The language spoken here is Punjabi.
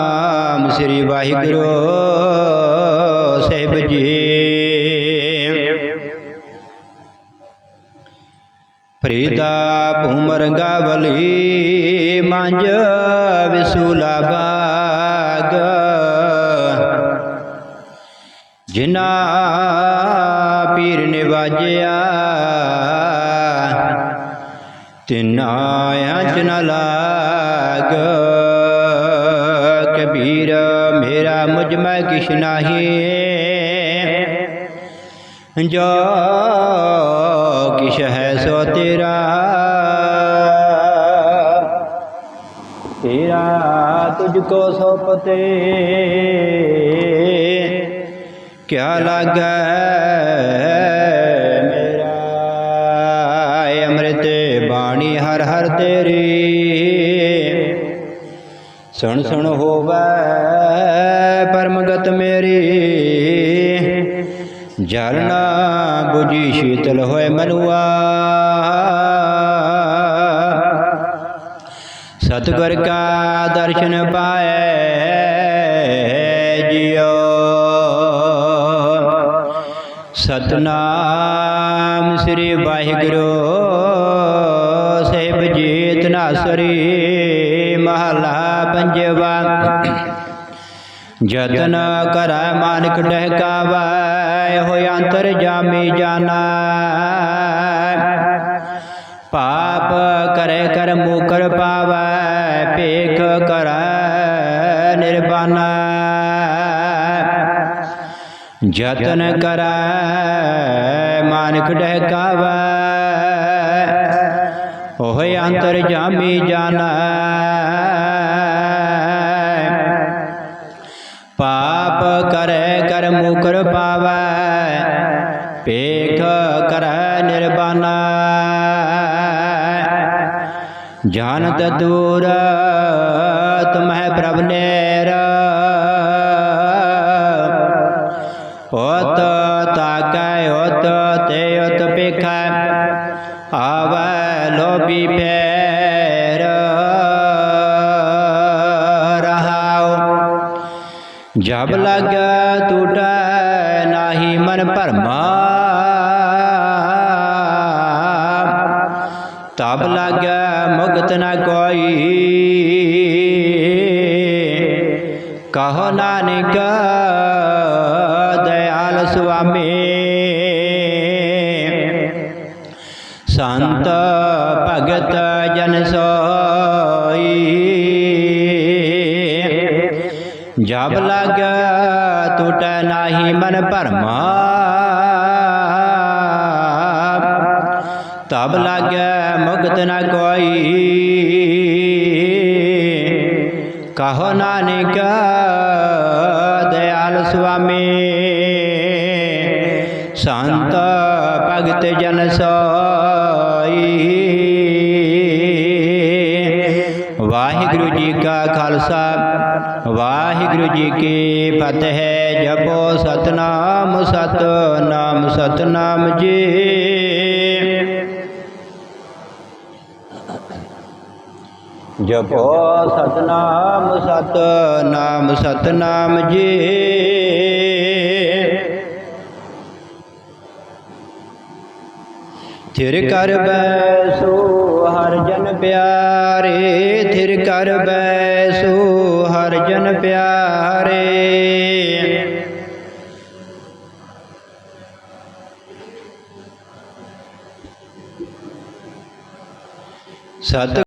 ਨਾਮ ਸ੍ਰੀ ਵਾਹਿਗੁਰੂ ਸਾਹਿਬ ਜੀ। ਫਰੀਦਾ ਭੂਮਰ ਗਾਵਲੀ ਮੰਜ ਵਿਸੂਲਾ ਬਾਗ। ਜਿਨਾ ਪੀਰ ਨਿਵਾਜਿਆ ਤਿਨਾ ਅੰਚ ਨ ਲਾਗ। ਕਬੀਰ ਮੇਰਾ ਮੁਝ ਮੈਂ ਕਿਛ ਨਹੀਂ। ਜੋ ਕਿਛ ਹੈ ਸੋ ਤੇਰਾ। ਤੇਰਾ ਤੁਝ ਕੋ ਸੋਪਤੇ। ਕਿਆ ਲਾਗੈ ਮੇਰਾ? ਅੰਮ੍ਰਿਤ ਬਾਣੀ ਹਰ ਹਰ ਤੇਰੀ। ਸੁਣ ਸੁਣ ਹੋਵੇ ਪਰਮਗਤ ਮੇਰੀ। ਜਲ ਨਾ 부ਜੀ ਸ਼ੀਤਲ ਹੋਏ ਮਨੁਆ ਸਤਿਗੁਰ ਕਾ ਦਰਸ਼ਨ ਪਾਏ ਜਿਉ ਸਤਨਾਮ ਸ੍ਰੀ ਵਾਹਿਗੁਰੂ। ਸਾਹਿਬ ਜੀ ਤਨਾਸਰੀ ਮਹਲਾ ਪੰਜਵਾ। ਜਤਨ ਕਰੈ ਮਾਨਕ ਡਹਿਕਾਵੈ, ਹੋਇ ਅੰਤਰ ਜਾਮੀ ਜਾਣਾ ਪਾਪ ਕਰੇ ਕਰ ਮੁਕਰ ਪਾਵੈ, ਭੇਖ ਕਰੈ ਨਿਰਬਾਨਾ ਜਤਨ ਕਰੈ ਮਾਨਕ ਡਹਿਕਾਵੈ, ਹੋਇ ਅੰਤਰ ਜਾਮੀ ਜਾਣਾ ਪੇਖ ਕਰੈ ਨਿਰਬਾਨਾ। ਜਾਣਤ ਦੂਰ, ਤੁਮਹਿ ਪ੍ਰਭ ਨੇਰ। ਹੋਤ ਤਾਕੈ ਹੋਤ ਤੇ ਹੋਤ ਪੇਖੈ ਆਵੈ ਲੋਭੀ ਫੇਰ। ਰਹਾਉ, ਜਬ ਲਗ ਟੂਟੈ ਨਾਹੀ ਮਨ ਭਰਮਾ। ਤਬ ਲਗ ਮੁਕਤ ਨ ਕੋਈ। ਕਹੋ ਨਾਨਕ, ਦਇਆਲ ਸੁਆਮੀ। ਸੰਤ ਭਗਤ ਜਨ ਸੋਈ। ਜਬ ਲਗ, ਟੂਟੈ ਨਾਹੀ ਮਨ ਭਰਮਾ ਤਬ ਲਗ ਮੁਕਤ ਨ ਕੋਈ। ਕਹੋ ਨਾਨਕ, ਦਇਆਲ ਸੁਆਮੀ, ਸੰਤ ਭਗਤ ਜਨ ਸੋਈ। ਵਾਹਿਗੁਰੂ ਜੀ ਕਾ ਖਾਲਸਾ, ਵਾਹਿਗੁਰੂ ਜੀ ਕੀ ਫਤਿਹ। ਜਪੋ ਸਤਨਾਮ ਸਤਨਾਮ ਸਤਨਾਮ ਜੀ। ਜਪੋ ਸਤਨਾਮ ਸਤਨਾਮ ਸਤਨਾਮ ਜੀ। ਥਿਰ ਕਰ ਬੈਸੋ ਹਰ ਜਨ ਪਿਆਰੇ ਥਿਰ ਕਰ ਬੈਸੋ ਹਰ ਜਨ ਪਿਆਰੇ। ਸਤ